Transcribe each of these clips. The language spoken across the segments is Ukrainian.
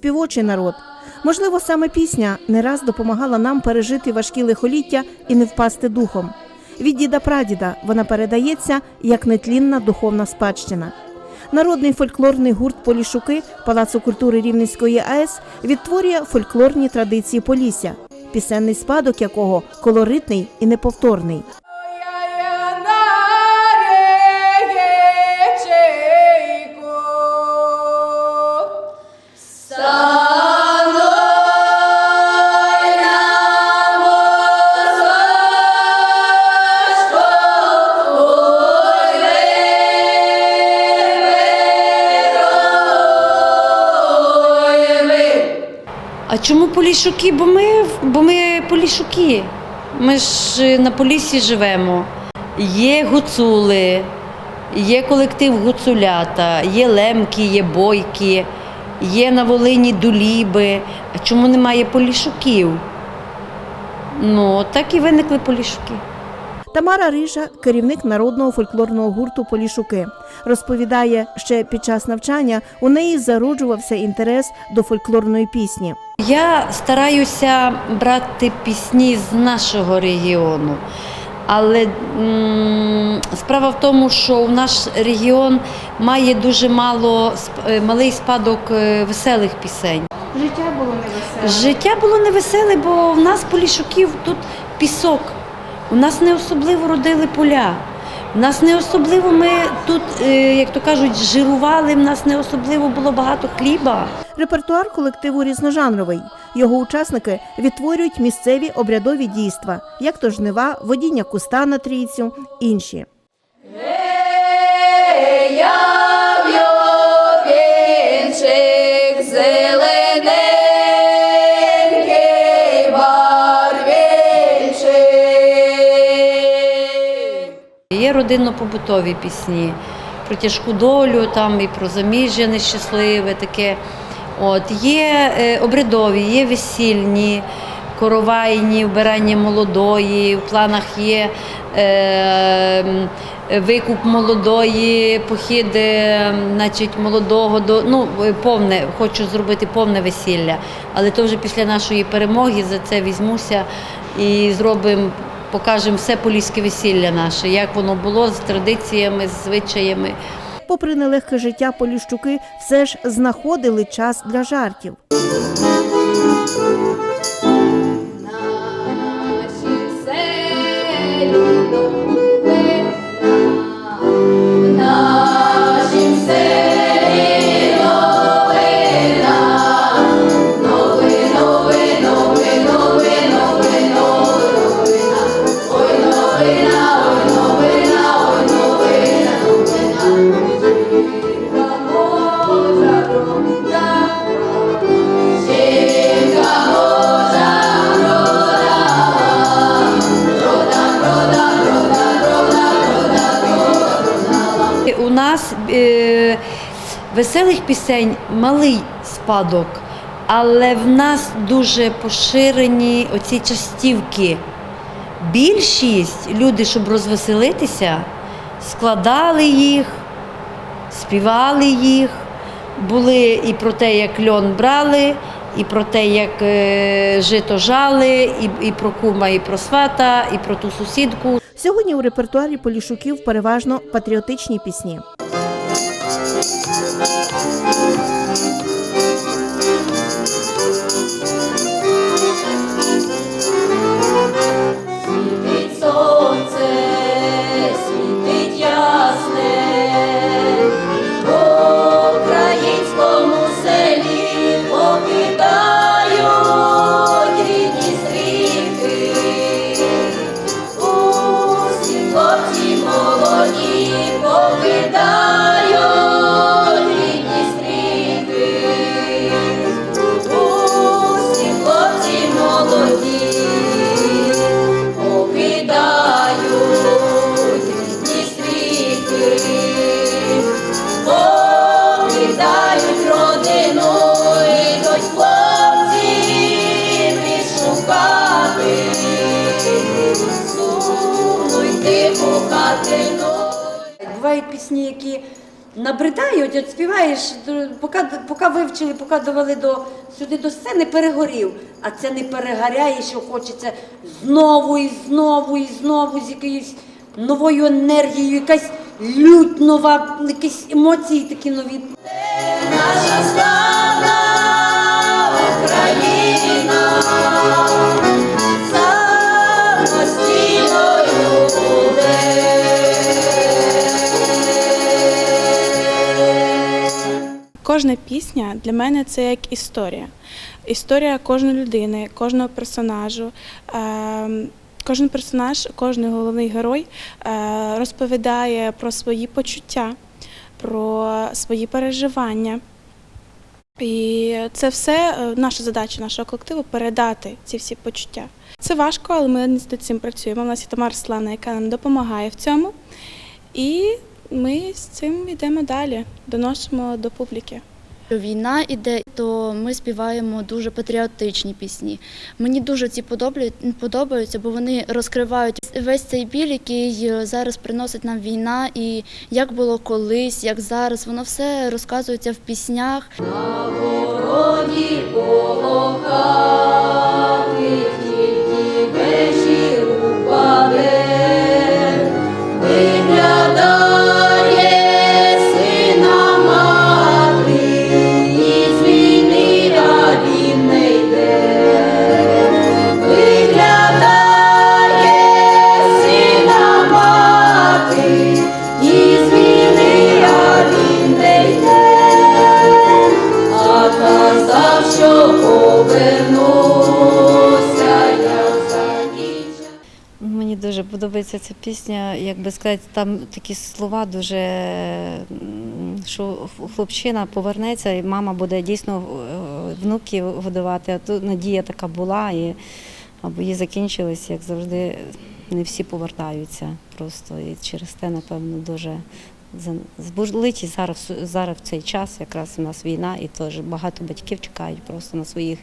Співочий народ. Можливо, саме пісня не раз допомагала нам пережити важкі лихоліття і не впасти духом. Від діда прадіда вона передається як нетлінна духовна спадщина. Народний фольклорний гурт Полішуки Палацу культури Рівненської АЕС відтворює фольклорні традиції Полісся, пісенний спадок якого колоритний і неповторний. Чому полішуки? Бо ми, бо ми полішуки. Ми ж е, на полісі живемо. Є гуцули, є колектив гуцулята, є лемки, є бойки, є на Волині дуліби. А чому немає полішуків? Ну, так і виникли полішуки. Тамара Рижа, керівник народного фольклорного гурту Полішуки, розповідає, ще під час навчання у неї зароджувався інтерес до фольклорної пісні. Я стараюся брати пісні з нашого регіону. Але справа в тому, що наш регіон має дуже мало е, малий спадок е, веселих пісень. Життя було невеселе. Життя було невеселе, бо в нас полішуків тут пісок. У нас не особливо родили поля. У нас не особливо ми тут, е, як то кажуть, жирували, в нас не особливо було багато хліба. Репертуар колективу різножанровий. Його учасники відтворюють місцеві обрядові дійства, як то жнива, водіння куста на трійцю, інші. Ей, я Є родинно-побутові пісні про тяжку долю, там і про заміжжя нещасливе таке. От, є е, обрядові, є весільні, коровайні, вбирання молодої, в планах є е, викуп молодої, похід е, значить, молодого до ну, повне, хочу зробити повне весілля. Але то вже після нашої перемоги за це візьмуся і зробимо покажемо все поліське весілля наше, як воно було з традиціями, з звичаями. Попри нелегке життя, поліщуки все ж знаходили час для жартів. Наші селі веселих пісень малий спадок, але в нас дуже поширені оці частівки. Більшість люди, щоб розвеселитися, складали їх, співали їх, були і про те, як льон брали, і про те, як е, жито жали, і, і про кума, і про свата, і про ту сусідку. Сьогодні у репертуарі полішуків переважно патріотичні пісні. Thank you. Набридають, от співаєш, поки, поки вивчили, поки довели до, сюди до сцени, перегорів. А це не перегоряє, що хочеться знову і знову і знову з якоюсь новою енергією, якась лють нова, якісь емоції такі нові. Наша славна Кожна пісня для мене це як історія. Історія кожної людини, кожного персонажу. Ем, Кожен персонаж, кожен головний герой е, розповідає про свої почуття, про свої переживання. І це все е, наша задача нашого колективу передати ці всі почуття. Це важко, але ми над цим працюємо. У нас є Тамара Слана, яка нам допомагає в цьому. І ми з цим йдемо далі, доносимо до публіки. Війна іде, то ми співаємо дуже патріотичні пісні. Мені дуже ці подобаються, бо вони розкривають весь цей біль, який е, зараз приносить нам війна, і як було колись, як зараз. Воно все розказується в піснях. Городі полохати, пісня, як би сказати, там такі слова дуже, що хлопчина повернеться, і мама буде дійсно е, внуків годувати. А тут надія така була, і або її закінчилась, як завжди, не всі повертаються просто. І через те, напевно, дуже збурлить і зараз, зараз в цей час якраз у нас війна, і теж багато батьків чекають просто на своїх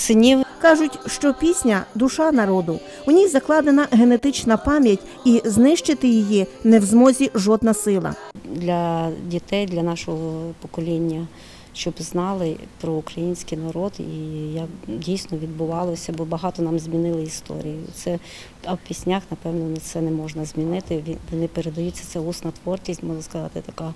синів. Кажуть, що пісня душа народу. У ній закладена генетична пам'ять, і знищити її не в змозі жодна сила. для дітей, для нашого покоління, щоб знали про український народ і як дійсно відбувалося, бо багато нам змінили історію. Це а в піснях, напевно, це не можна змінити. Він- Вони передаються, це усна творчість, можна сказати, така,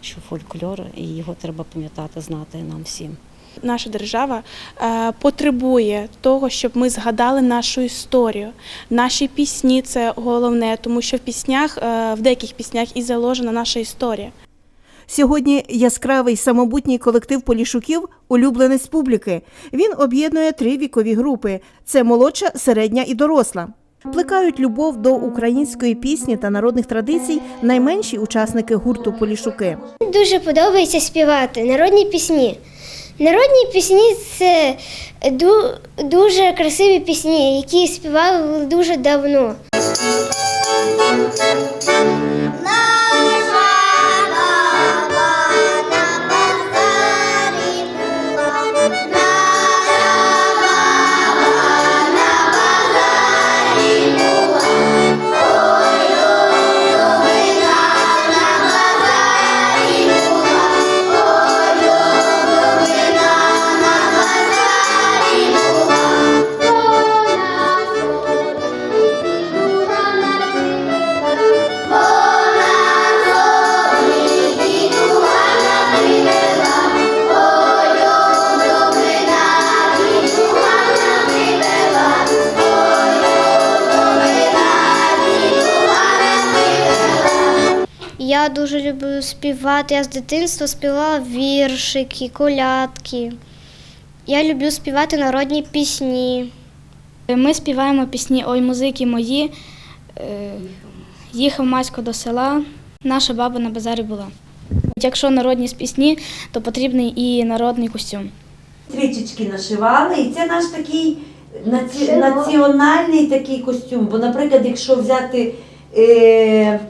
що фольклор, і його треба пам'ятати, знати нам всім. Наша держава е, потребує того, щоб ми згадали нашу історію. Наші пісні це головне, тому що в піснях, е, в деяких піснях і заложена наша історія. Сьогодні яскравий самобутній колектив полішуків улюбленець публіки. Він об'єднує три вікові групи: це молодша, середня і доросла. Плекають любов до української пісні та народних традицій найменші учасники гурту Полішуки. Дуже подобається співати народні пісні. Народні пісні це ду- дуже красиві пісні, які співали дуже давно. Я дуже люблю співати. Я з дитинства співала віршики, колядки. Я люблю співати народні пісні. Ми співаємо пісні Ой, музики мої. Е, Їхав Масько до села, наша баба на базарі була. Якщо народні пісні, то потрібний і народний костюм. Стрічечки нашивали, і це наш такий наці... національний такий костюм. Бо, наприклад, якщо взяти е...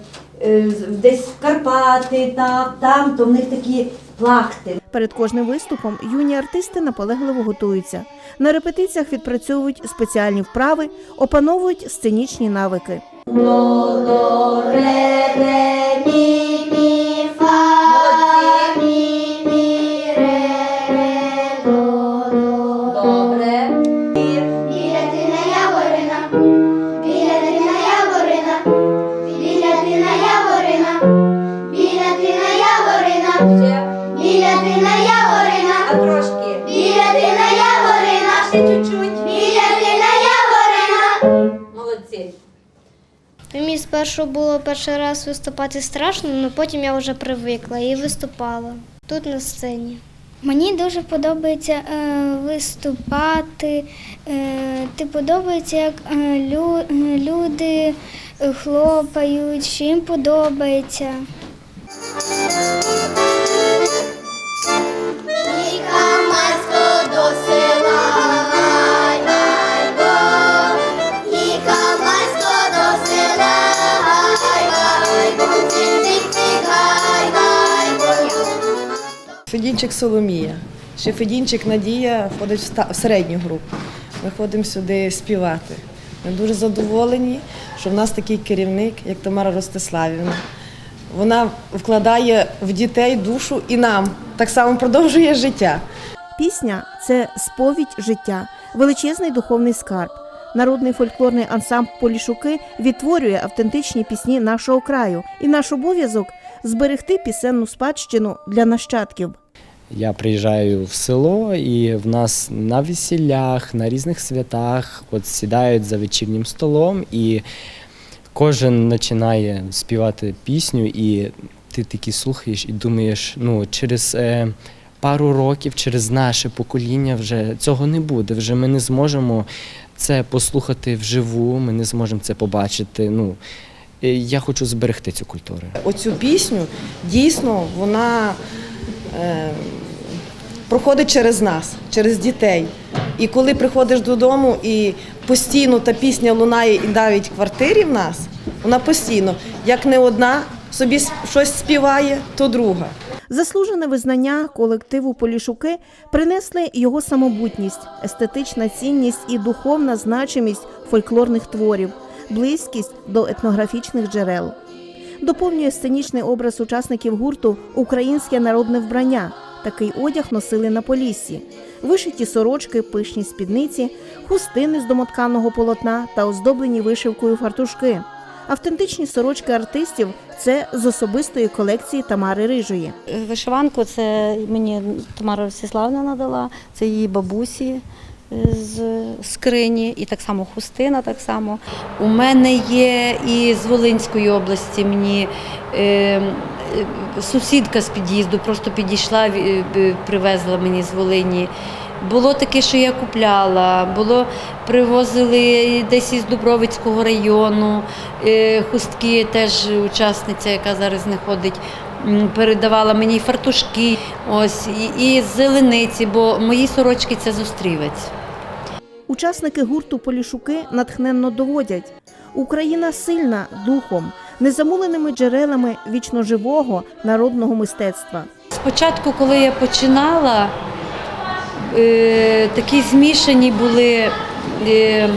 Е... десь в Карпати, там, там, то в них такі плахти. Перед кожним виступом юні артисти наполегливо готуються. На репетиціях відпрацьовують спеціальні вправи, опановують сценічні навики. Спершу було перший раз виступати страшно, але потім я вже привикла і виступала тут на сцені. Мені дуже подобається е, виступати. Е, ти подобається, як е, лю, е, люди хлопають, що їм подобається. Федінчик Соломія. Ще Федінчик Надія входить в середню групу. Ми ходимо сюди співати. Ми дуже задоволені, що в нас такий керівник, як Тамара Ростиславівна. Вона вкладає в дітей душу і нам так само продовжує життя. Пісня це сповідь життя, величезний духовний скарб. Народний фольклорний ансамбль Полішуки відтворює автентичні пісні нашого краю, і наш обов'язок зберегти пісенну спадщину для нащадків. Я приїжджаю в село, і в нас на весіллях, на різних святах от сідають за вечірнім столом, і кожен починає співати пісню, і ти такі слухаєш і думаєш, ну, через е, пару років, через наше покоління вже цього не буде. Вже ми не зможемо це послухати вживу, ми не зможемо це побачити. Ну, я хочу зберегти цю культуру. Оцю пісню дійсно вона е, проходить через нас, через дітей. І коли приходиш додому і постійно та пісня лунає і навіть в квартирі в нас, вона постійно, як не одна собі щось співає, то друга. Заслужене визнання колективу Полішуки принесли його самобутність, естетична цінність і духовна значимість фольклорних творів, близькість до етнографічних джерел. Доповнює сценічний образ учасників гурту українське народне вбрання. Такий одяг носили на Поліссі. Вишиті сорочки, пишні спідниці, хустини з домотканого полотна та оздоблені вишивкою фартушки. Автентичні сорочки артистів це з особистої колекції Тамари Рижої. Вишиванку це мені Тамара Ростиславна надала, це її бабусі з скрині, і так само хустина. Так само. У мене є і з Волинської області мені е, сусідка з під'їзду просто підійшла, е, привезла мені з Волині. Було таке, що я купляла, було привозили десь із Дубровицького району е, хустки, теж учасниця, яка зараз не ходить, передавала мені фартушки, ось і, і зелениці, бо мої сорочки це зустрівець. Учасники гурту Полішуки натхненно доводять: Україна сильна духом, незамуленими джерелами вічно живого народного мистецтва. Спочатку, коли я починала, е, такі змішані були е,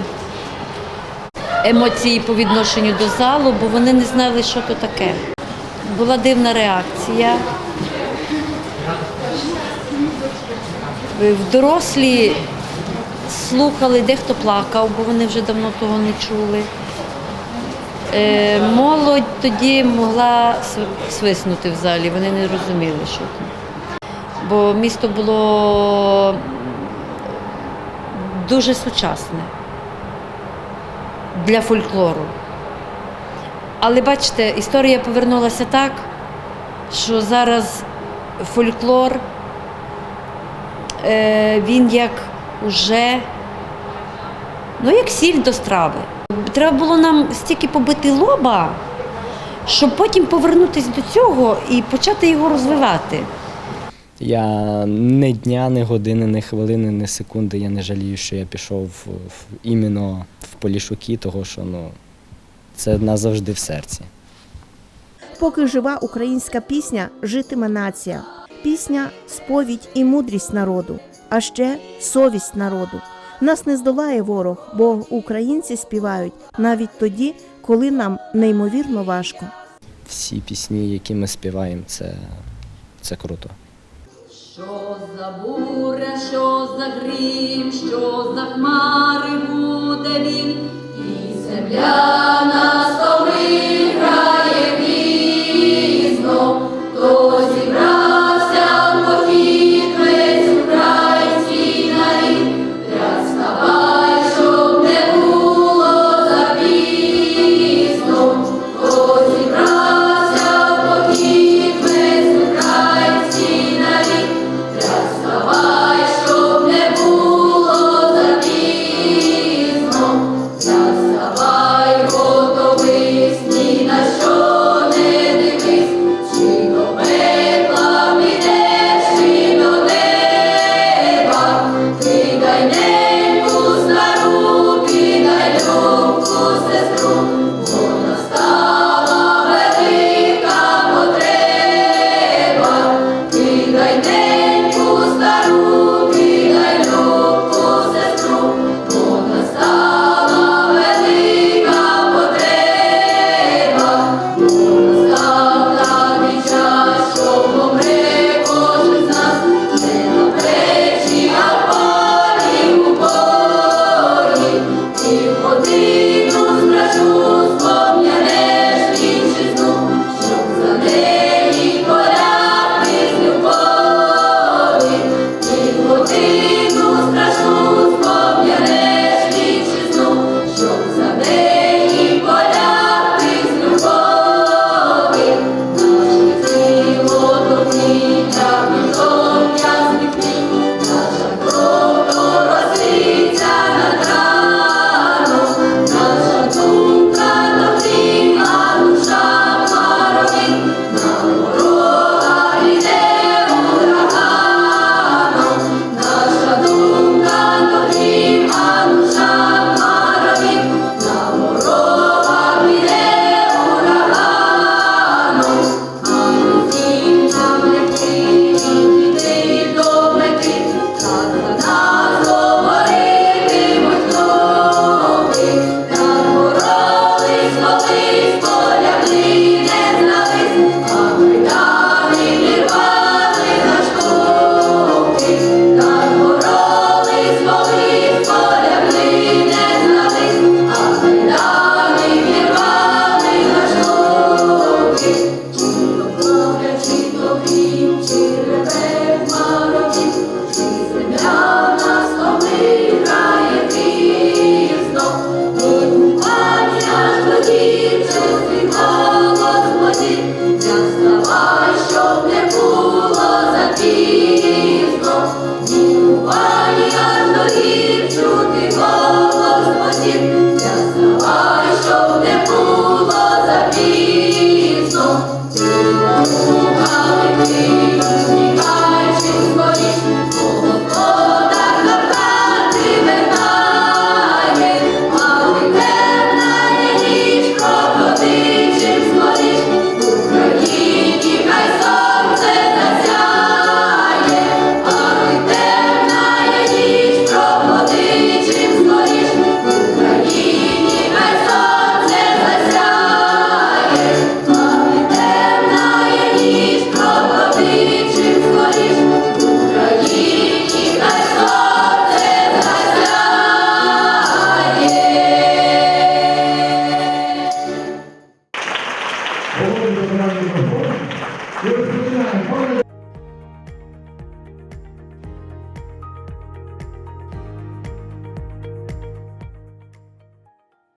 емоції по відношенню до залу, бо вони не знали, що то таке. Була дивна реакція. В дорослі слухали, дехто плакав, бо вони вже давно того не чули. Е, Молодь тоді могла свиснути в залі, вони не розуміли, що там. Бо місто було дуже сучасне для фольклору. Але бачите, історія повернулася так, що зараз фольклор е, він як уже ну, як сіль до страви. Треба було нам стільки побити лоба, щоб потім повернутися до цього і почати його розвивати. Я не дня, не години, не хвилини, не секунди. Я не жалію, що я пішов в, іменно в Полішуки, того що ну, це назавжди в серці. Поки жива українська пісня, житиме нація. Пісня сповідь і мудрість народу, а ще совість народу. Нас не здолає ворог, бо українці співають навіть тоді, коли нам неймовірно важко. Всі пісні, які ми співаємо, це, це круто. Що за буря, що за грім, що за хмари буде він, і земля